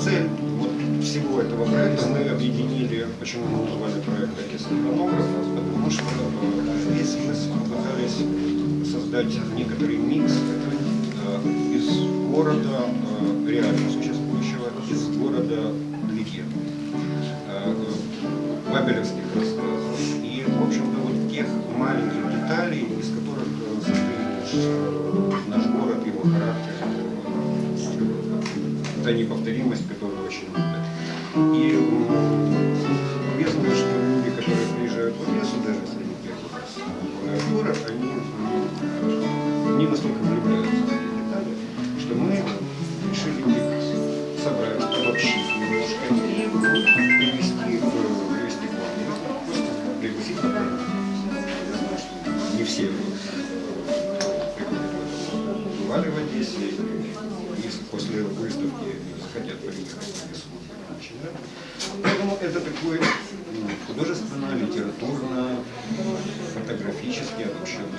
цель вот всего этого проекта. Мы объединили, почему мы назвали проект «Окислогонограф», потому что э, здесь мы попытались создать некоторый микс э, из города э, реально существующего, из города легенд, бабелевских рассказов. И, в общем-то, вот тех маленьких деталей, из которых состоит наш город, его характер, та неповторимость, которую очень любят. И известно, что люди, которые приезжают в Одессу, даже если они первый в город, они не настолько влюбляются это такой м, художественно, литературно, фотографически обобщенный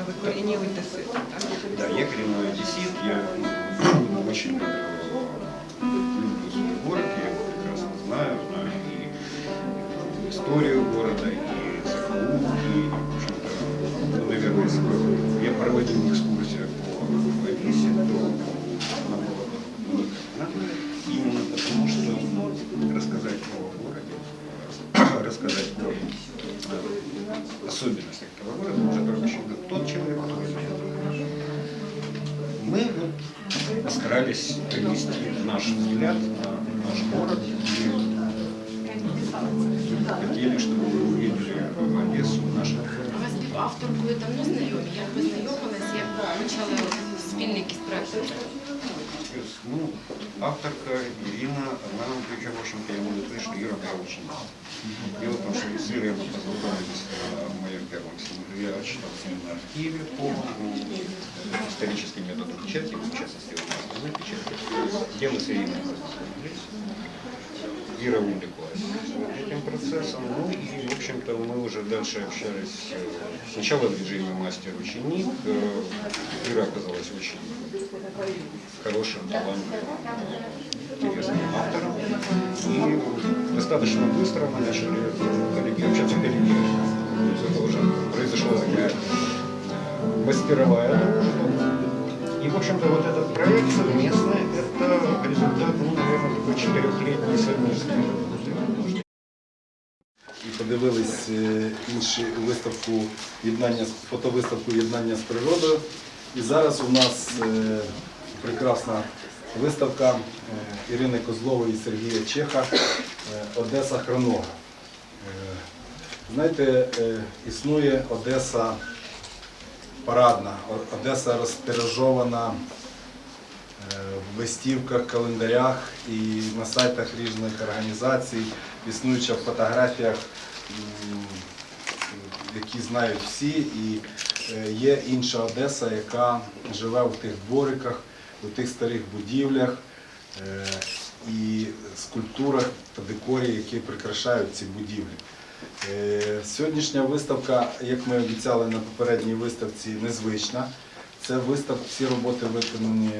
А ви корінні одесити, так? да, я коренной одессит, я м, очень люблю, люблю свой город, я его прекрасно знаю, знаю и историю города, и закоулки, э, особенностях этого города может только еще тот человек, который знает. Мы вот постарались привнести наш взгляд на наш город и хотели, чтобы вы увидели Одессу наших У вас співавтор були давно знайомі? Як ви знайомились, як почали спільний якийсь проект? Ну, авторка Ирина, она, причем, в общем-то, я что Ира моя ученица. Дело в том, что с Ирой мы познакомились на моем первом семинаре. Я читал с ним на архиве по историческим методам печати, в частности, у нас печати, мы с Ириной познакомились. Ира увлеклась этим процессом. Ну и, в общем-то, мы уже дальше общались э, сначала в режиме мастер-ученик. Э, Ира оказалась очень хорошим, талантливым, интересным автором. И достаточно быстро мы начали коллеги, общаться коллеги. Это уже произошла такая э, мастеровая дружба. И, в общем-то, вот этот проект совместный, результат, ну, наверное, такой четырехлетней совместной і подивились е, інші виставку єднання фотовиставку єднання з природою. І зараз у нас е, прекрасна виставка е, Ірини Козлової і Сергія Чеха е, Одеса хронога. Знаєте, існує Одеса парадна, Одеса розтиражована е, в листівках, календарях і на сайтах різних організацій, існуюча в фотографіях, які знають всі. І е, є інша Одеса, яка живе в тих двориках, у тих старих будівлях е, і скульптурах та декорі, які прикрашають ці будівлі. Е, Сьогоднішня виставка, як ми обіцяли на попередній виставці, незвична. Це виставка, всі роботи виконані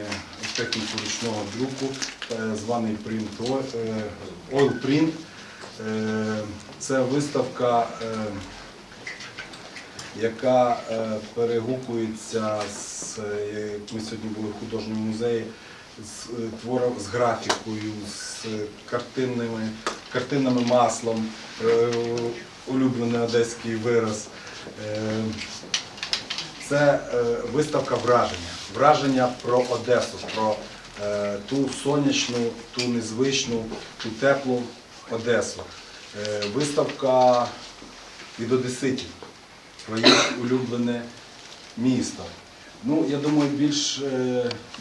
техніку ручного друку, е, званий print oil, е, print. Е, Це виставка, яка перегукується з як ми сьогодні були в художньому музеї з твором з графікою, з картинними, картинними маслом, улюблений одеський вираз. Це е, виставка враження. Враження про Одесу, про е, ту сонячну, ту незвичну, ту теплу Одесу. Е, Виставка від одеситів, своє улюблене місто. Ну, я думаю, більш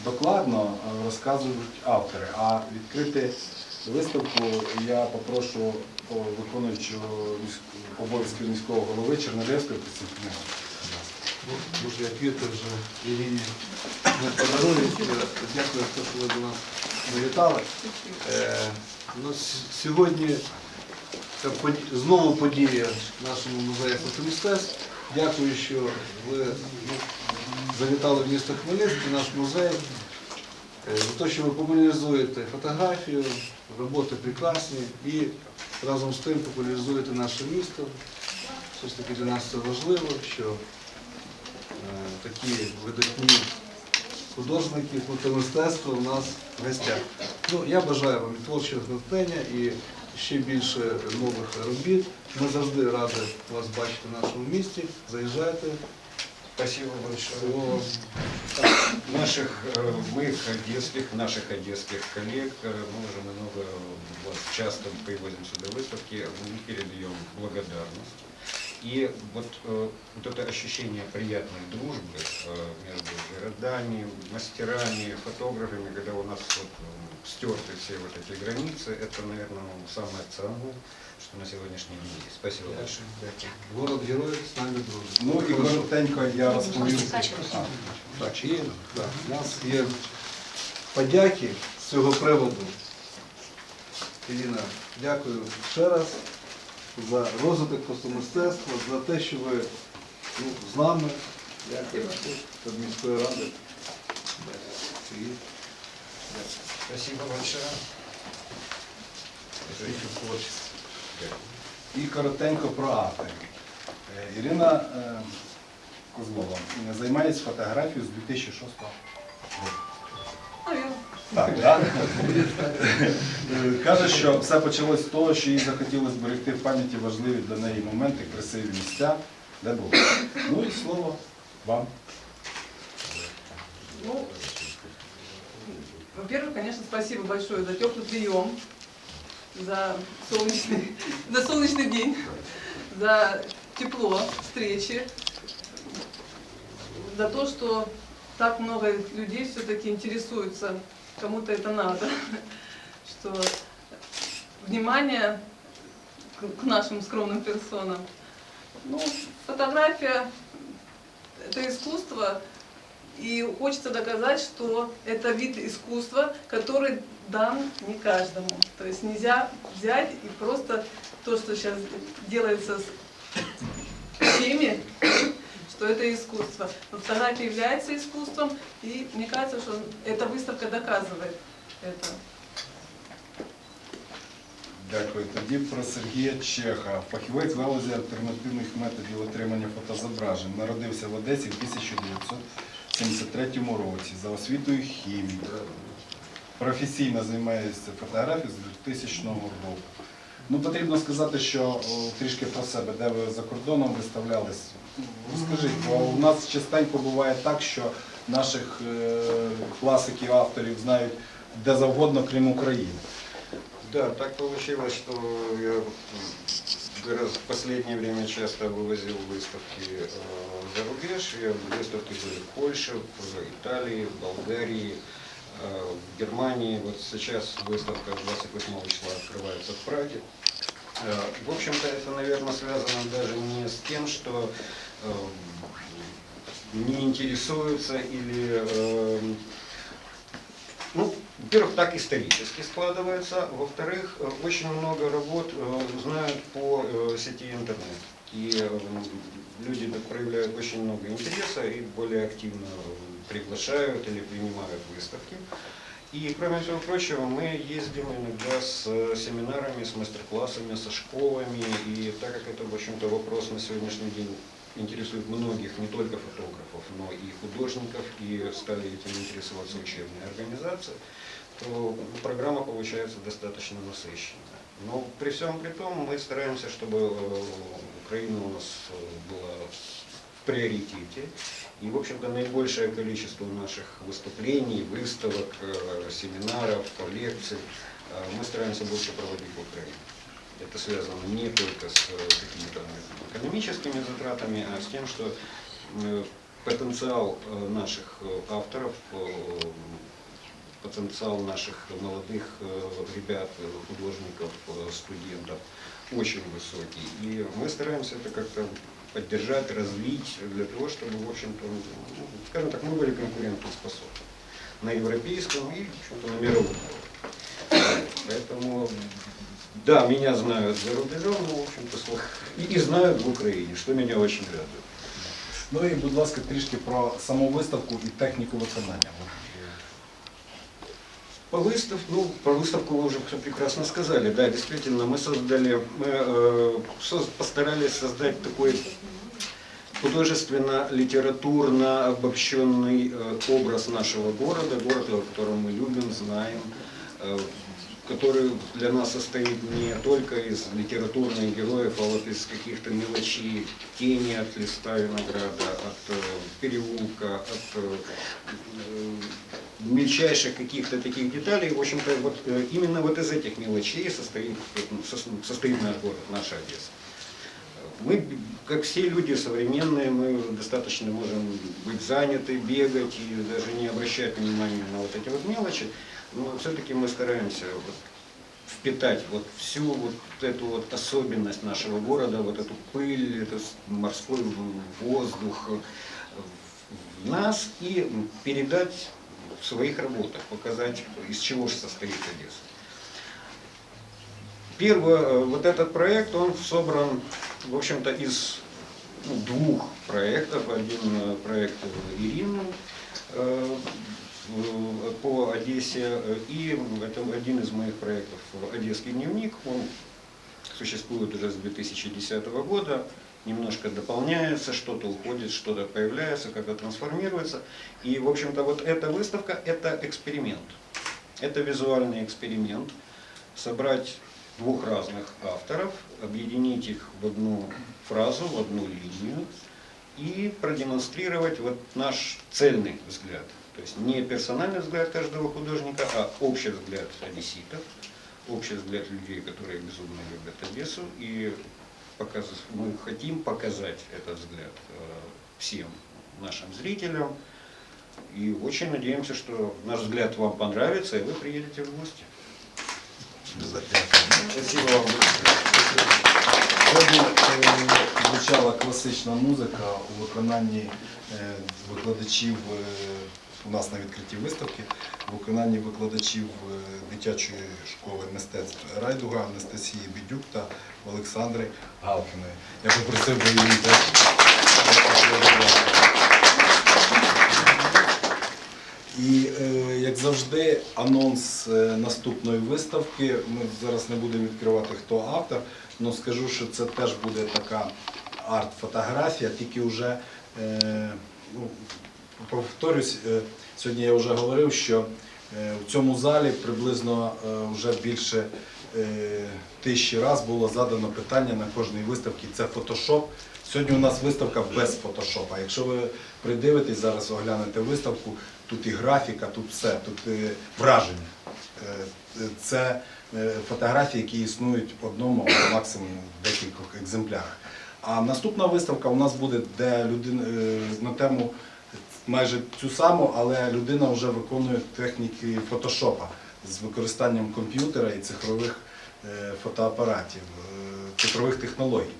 докладно розказують автори. А відкрити виставку я попрошу виконуючого обов'язків міського голови Чернодевської Костянтина. Ну, Може, як Вітер вже Ірині не подарунок. Дякую, що ви до нас завітали. Е, ну, сьогодні знову подія нашому музеї фотомистецтв. Дякую, що ви ну, завітали в місто Хмельницький, наш музей. е, за те, що ви популяризуєте фотографію, роботи прекрасні і разом з тим популяризуєте наше місто. Все ж таки для нас це важливо, що такі видатні художники, фотомистецтво у нас в гостях. Ну, я бажаю вам і творчого натхнення і ще більше нових робіт. Ми завжди раді вас бачити в нашому місті. Заїжджайте. Спасибо большое. Всього Наших, э, моих одесских, наших одесских коллег, э, мы уже много вот, часто привозим сюда выставки, мы передаем благодарность. И вот, э, вот это ощущение приятной дружбы э, между городами, мастерами, фотографами, когда у нас вот, э, стерты все вот эти границы, это, наверное, самое ценное, что на сегодняшний день есть. Спасибо большое. город героїв з нами дружить. Ну і коротенько я розповім. А, Так, і да, у нас є подяки з цього приводу. Ірина, дякую ще раз за розвиток фотомистецтва, за те, що ви ну, з нами. Дякую від міської ради. Спасибо большое. І коротенько про автори. Е, Ірина е, Козлова е, займається фотографією з 2006 року. Наверное. Так, да? Е, Каже, що все почалось з того, що їй захотілося зберегти в пам'яті важливі для неї моменти, красиві місця, де було. Ну і слово вам. Ну, во-первых, конечно, спасибо большое за теплый прием, за солнечный, за солнечный день, за тепло встречи, за то, что так много людей все-таки интересуются, кому-то это надо, что внимание к нашим скромным персонам. Ну, фотография – это искусство, и хочется доказать, что это вид искусства, который дан не каждому. То есть нельзя взять и просто то, что сейчас делается с всеми, что это искусство. Но фотография является искусством, и мне кажется, что эта выставка доказывает это. Дякую. Тоді про Сергія Чеха. Фахівець в галузі альтернативних методів отримання фотозображень. Народився в Одесі в 1973 році за освітою хімії. Професійно займається фотографією з 2000 року. Ну, потрібно сказати, що о, трішки про себе, де ви за кордоном виставлялись. Розкажіть, бо у нас частенько буває так, що наших е, класиків, авторів знають де завгодно, крім України. Да, так получилось, что я м, гораздо- в последнее время часто вывозил выставки э, за рубеж. Я выставки были в Польше, в Италии, в Болгарии, э, В Германии. Вот сейчас выставка 28 числа открывается в Праге. Э, В общем-то, это, наверное, связано даже не с тем, что э, не интересуются или э, ну, во-первых, так исторически складывается. Во-вторых, э, очень много работ э, знают по э, сети интернет. И э, люди проявляют очень много интереса и более активно э, приглашают или принимают выставки. И, кроме всего прочего, мы ездим иногда с э, семинарами, с мастер-классами, со школами. И так как это, в общем-то, вопрос на сегодняшний день интересует многих, не только фотографов, но и художников, и стали этим интересоваться учебные организации, то программа получается достаточно насыщенная. Но при всем при том мы стараемся, чтобы э, Украина у нас э, была приоритете. И, в общем-то, наибольшее количество наших выступлений, выставок, э, семинаров, лекций э, мы стараемся больше проводить в Украине. Это связано не только с э, какими-то экономическими затратами, а с тем, что потенциал наших авторов, потенциал наших молодых ребят, художников, студентов очень высокий. И мы стараемся это как-то поддержать, развить для того, чтобы, в общем-то, ну, скажем так, мы были конкурентоспособны на европейском и, в общем-то, на мировом уровне. Поэтому, да, меня знают за рубежом, но, в общем-то, слух- и, и знают в Украине, что меня очень радует. Ну і, будь ласка, трішки про саму виставку і техніку виконання. По выставке, ну, про выставку вы уже все прекрасно сказали. Да, действительно, мы создали, мы э, постарались создать такой художественно-литературно обобщенный э, образ нашего города, города, который мы любим, знаем, э, который для нас состоит не только из литературных героев, а вот из каких-то мелочей, тени от листа винограда, от э, переулка, от э, мельчайших каких-то таких деталей. В общем-то, вот э, именно вот из этих мелочей состоит, сос- состоит наш город, наша Одесса. Мы, как все люди современные, мы достаточно можем быть заняты, бегать и даже не обращать внимания на вот эти вот мелочи, но все-таки мы стараемся вот впитать вот всю вот эту вот особенность нашего города, вот эту пыль, этот морской воздух э, в нас и передать в своих работах, показать, из чего же состоит Одесса. Первый, э, вот этот проект, он собран, в общем-то, из ну, двух проектов. Один э, проект Ирины э, по Одессе, и это один из моих проектов «Одесский дневник». Он существует уже с 2010 года, немножко дополняется, что-то уходит, что-то появляется, как-то трансформируется. И, в общем-то, вот эта выставка – это эксперимент. Это визуальный эксперимент. Собрать двух разных авторов, объединить их в одну фразу, в одну линию и продемонстрировать вот наш цельный взгляд. То есть не персональный взгляд каждого художника, а общий взгляд одесситов, общий взгляд людей, которые безумно любят Одессу. И показ- мы хотим показать этот взгляд э, всем нашим зрителям. И очень надеемся, что наш взгляд вам понравится, и вы приедете в гости. Спасибо вам. Сьогодні е, звучала класична музика у виконанні е, викладачів е, у нас на відкритті виставки, у виконанні викладачів е, дитячої школи мистецтв Райдуга Анастасії Бідюк та Олександри Галкіної. Я попросив би її теж. І е, як завжди, анонс е, наступної виставки. Ми зараз не будемо відкривати, хто автор, але скажу, що це теж буде така арт-фотографія, тільки вже ну, повторюсь, е, сьогодні я вже говорив, що е, в цьому залі приблизно е, вже більше тисячі раз було задано питання на кожній виставці. Це фотошоп. Сьогодні у нас виставка без фотошопа. Якщо ви придивитесь зараз, оглянете виставку, тут і графіка, тут все, тут враження. Це фотографії, які існують в одному максимум в декількох екземплярах. А наступна виставка у нас буде, де людина на тему майже цю саму, але людина вже виконує техніки фотошопа з використанням комп'ютера і цифрових е, фотоапаратів, е, цифрових технологій.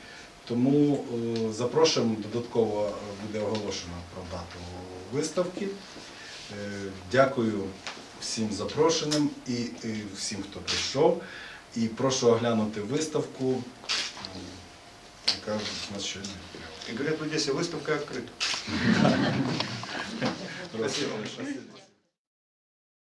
Тому е, запрошуємо, додатково буде оголошено про дату виставки. Дякую всім запрошеним і, всім, хто прийшов. І прошу оглянути виставку, яка в нас сьогодні. Говорят, в Одессе выставка открыта. Спасибо.